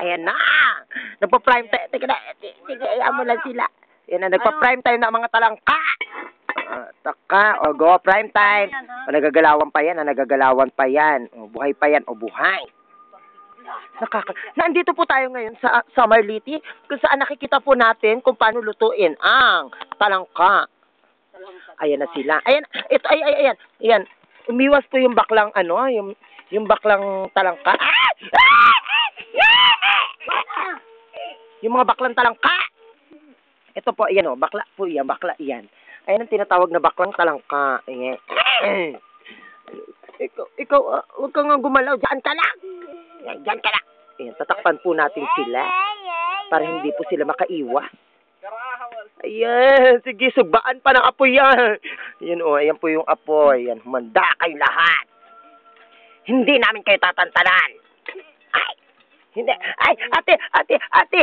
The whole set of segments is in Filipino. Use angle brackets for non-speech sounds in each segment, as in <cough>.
Ayan na. Nagpa-prime time. Teka na. Sige, ayan mo lang sila. Ayan na, nagpa-prime time na ang mga talangka. Ah, taka, o go, prime time. O, nagagalawan pa yan, ah, nagagalawan pa yan. O, buhay pa yan, o buhay. Nakaka Nandito po tayo ngayon sa Summer Liti kung saan nakikita po natin kung paano lutuin ang talangka. Ayan na sila. Ayan, ito, ay, ay, ayan. Ayan. Umiwas po yung baklang, ano, yung, yung baklang talangka. Ah! Ah! Yung mga baklang talangka. Ito po, ayan o, bakla po yan, bakla yan. Ayan ang tinatawag na baklang talangka. Ayan. <clears throat> ikaw, ikaw, uh, huwag kang gumalaw. Diyan ka lang. Yan, diyan ka lang. Ayan, tatakpan po natin sila para hindi po sila makaiwas. Ayan, sige, sugbaan pa ng apoy yan. Ayan o, ayan po yung apoy. Ayan, humanda kayo lahat. Hindi namin kayo tatantanan. Ay, hindi. Ay, ate, ate, ate,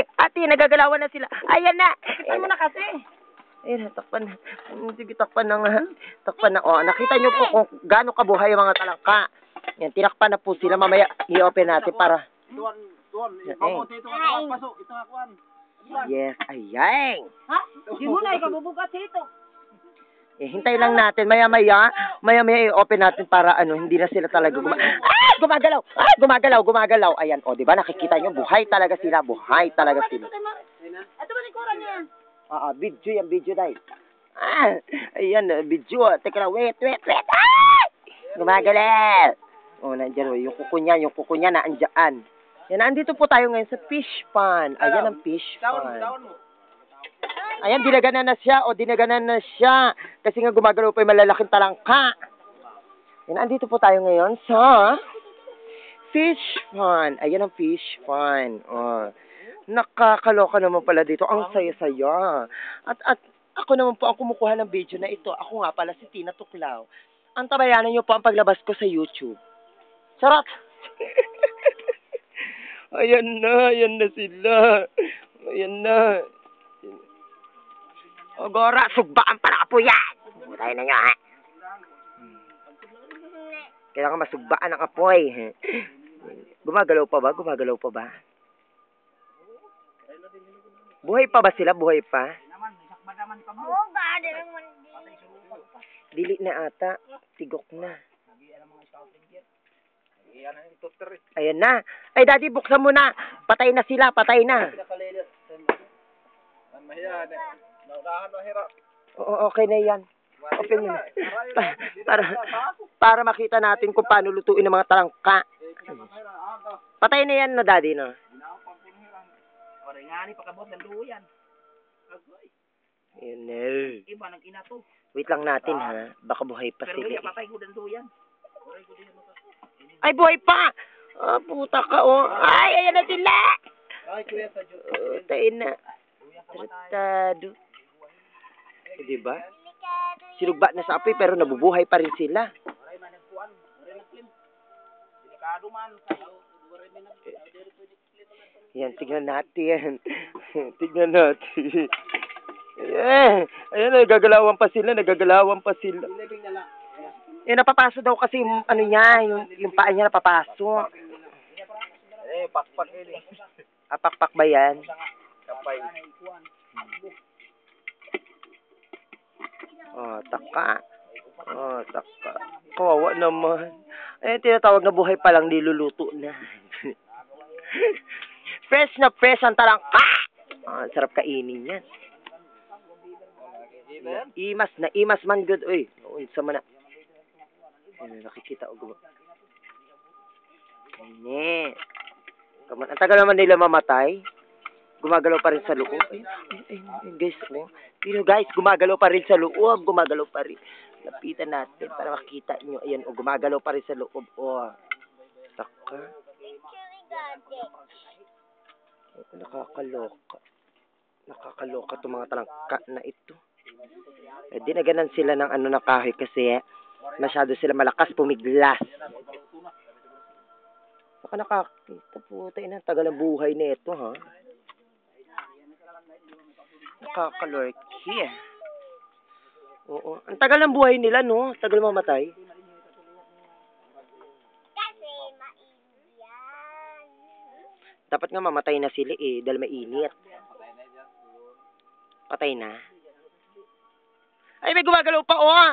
nagagalawan na sila. Ayan na. Ayan mo na kasi. Ayan, takpan na. Mm, Sige, takpan na nga. Takpan na. O, nakita nyo po kung gaano kabuhay ang mga talangka. Yan, tinakpan na po sila. Mamaya, i-open natin para... Yan, kamote eh. ito nga pasok, ito nga kuan. Yes, ayan. Ha? Di mo na ikaw bubukas ito. Eh, hintay lang natin. Maya-maya, maya-maya i-open natin para ano, hindi na sila talaga guma... Ah! Gumagalaw! Ah! Gumagalaw, gumagalaw. Ayan, o, di ba? Nakikita nyo, buhay talaga sila. Buhay talaga sila. Ito ba ni Kura niya? Ah, ah, video yan, video dahil. Ah, ayan, ah, video. Teka lang, wait, wait, wait. Ah! Gumagalaw. Oh, nandiyan, oh, yung kuko niya, yung kuko niya na andyan. Yan, andito po tayo ngayon sa fish pond. Ayan ang fish pond. Ayan, dinaganan na siya, o dinaganan na siya. Kasi nga gumagalaw pa yung malalaking talangka. Yan, andito po tayo ngayon sa fish pond. Ayan ang fish pond. Oh. Nakakaloka naman pala dito. Ang saya-saya. At, at ako naman po ang kumukuha ng video na ito. Ako nga pala si Tina Tuklaw. Ang tabayanan niyo po ang paglabas ko sa YouTube. Sarap! <laughs> ayan na, ayan na sila. Ayan na. O, Gora, sugbaan para po yan. Tayo na nyo, ha? Kailangan masugbaan ang apoy. Gumagalaw pa ba? Gumagalaw pa ba? Buhay pa ba sila? Buhay pa? Oo, gada naman Dili na ata. Tigok na. Ayan na. Ay, daddy, buksan mo na. Patay na sila. Patay na. Nakalilit. Naudahan mahirap. Oo, okay na yan. Open mo. <laughs> Pa- para, para makita natin kung paano lutuin ang mga talangka. Patay na yan, no, daddy, no? Pare nga ni pakabot ng luyan. Ayan na. Iba ng ina to. Wait lang natin, ha? Baka buhay pa Pero sila. kaya eh. patay ko ng luyan. Ay, buhay pa! Ah, puta ka, oh. Ay, ayan na sila! Ay, kuya sa Diyos. Oh, tayo na. Tratado. Eh, di ba? Sinugba na sa apoy, pero nabubuhay pa rin sila. Ang Yan, tignan natin. <laughs> tignan natin. Ayan, ayan, nagagalawan pa sila, nagagalawan pa sila. Eh, napapaso daw kasi yung, ano niya, yung, yung paa niya napapaso. Eh, pakpak ini. Apakpak ba yan? Kapay. Oh, taka. Oh, taka. Kawawa naman. Eh, tinatawag na buhay pa lang, niluluto na. <laughs> fresh na fresh ang talangka! Ah, sarap kainin yan. Imas na imas man good. Uy, unsa man na. Ano, nakikita. Kanya. Come on. Ang tagal naman nila mamatay. Gumagalaw pa rin sa loob. Ay, ay, ay, guys, oh. Pero guys, gumagalaw pa rin sa loob. Gumagalaw pa rin. Lapitan natin para makita nyo. Ayan, oh, gumagalaw pa rin sa loob. Oh. Taka. Nakakaloka. Nakakaloka itong mga talangka na ito. Eh, di na ganan sila ng ano na kahoy kasi eh, masyado sila malakas pumiglas. Baka nakakita po tayo na tagal ang buhay na ito ha. Nakakalorky eh. Oo. Ang tagal ng buhay nila no. Tagal mamatay. Kasi mainit. Dapat nga mamatay na sila eh, dahil mainit. Patay na. Ay, may gumagalaw pa, oh!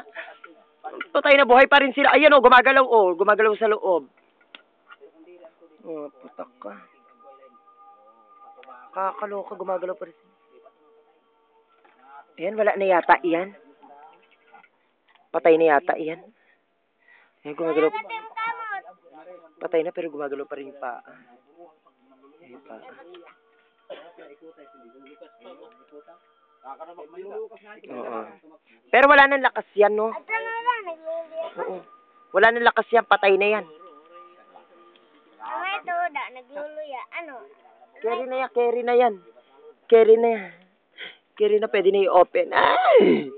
Patay na, buhay pa rin sila. Ayan, oh, gumagalaw, oh. Gumagalaw sa loob. Oh, putak ka. Kakaloka, gumagalaw pa rin sila. Ayan, wala na yata iyan. Patay na yata iyan. Ayan, gumagalaw. Patay na, pero gumagalaw pa rin paa. Ayan, paa. Oo. Pero wala nang lakas yan, no? Oo. Wala nang lakas yan, patay na yan. Ang ito, nagluluya. Ano? Carry na yan, carry na yan. Carry na yan. Carry na, pwede na i-open. Ay!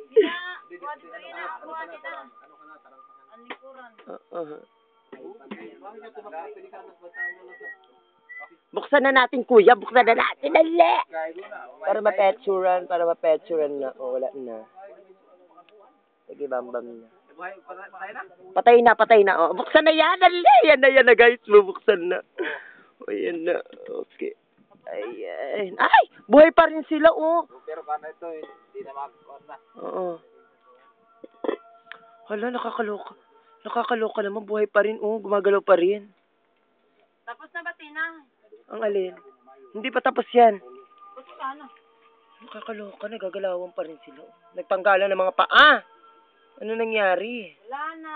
Oo. Buksan na natin, kuya. Buksan na natin. Dali! Para mapetsuran, para mapetsuran na. O, wala na. Sige, bambam na. Patay na, patay na. O, buksan na yan. Dali! Yan na, yan na, guys. Bubuksan na. O, yan na. Okay. Ayan. Ay! Buhay pa rin sila, oh. Pero kana ito, hindi na makakuha na. Oo. Hala, nakakaloka. Nakakaloka naman. Buhay pa rin, oh. Gumagalaw pa rin. Tapos na ba, Tina? Ang alin. Hindi pa tapos yan. Ka na. Nakakaloka, nagagalawan pa rin sila. Nagtanggalan ng mga paa. Ano nangyari? Wala na.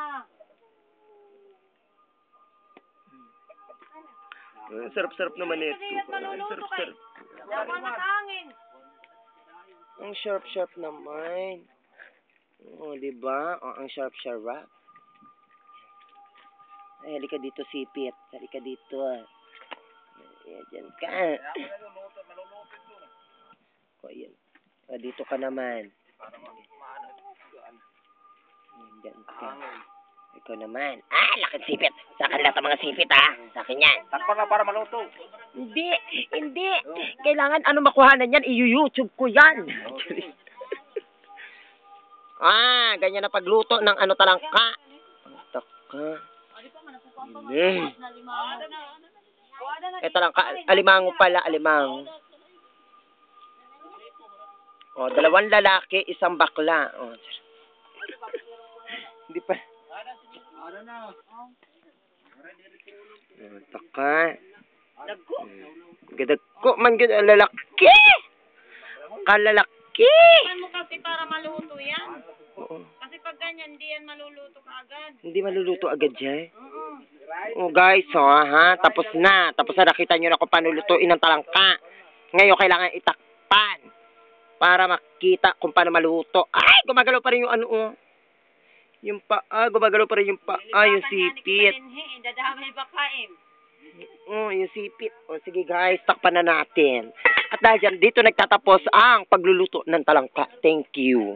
Ang sarap-sarap naman ito. Hindi yan Ang sarap-sarap. Ang sharp-sharp naman. Oo, di ba? Oh, ang sharp-sharp. Ay, halika dito, sipit. Halika dito. Ayan, dyan ka. O, ayan. O, dito ka naman. Ayan, dyan ka. Ikaw naman. Ah, lakad sipit. Sa akin lahat ang mga sipit, ah. Sa akin yan. Takpan na para maluto. Hindi, hindi. Kailangan ano makuhanan yan, i-YouTube ko yan. <laughs> ah, ganyan na pagluto ng ano talangka. Taka. Hindi. Ito lang, ka, alimango pala, alimango. O, dalawang lalaki, isang bakla. O, taka. Gadagko man gud ang lalaki. Kalalaki. mo kasi para maluto yan. Oo. Kasi pag ganyan, hindi yan maluluto kaagad. Hindi maluluto agad siya. Oo. Oh guys, oh, ha, tapos na. Tapos na nakita nyo na kung paano lutuin ng talangka. Ngayon kailangan itakpan para makita kung paano maluto. Ay, gumagalaw pa rin yung ano, oh. Yung paa, gumagalaw pa rin yung paa, yung sipit. Dadamay ba kain? Oh, yung sipit. O sige guys, takpan na natin. At dahil dyan, dito nagtatapos ang pagluluto ng talangka. Thank you.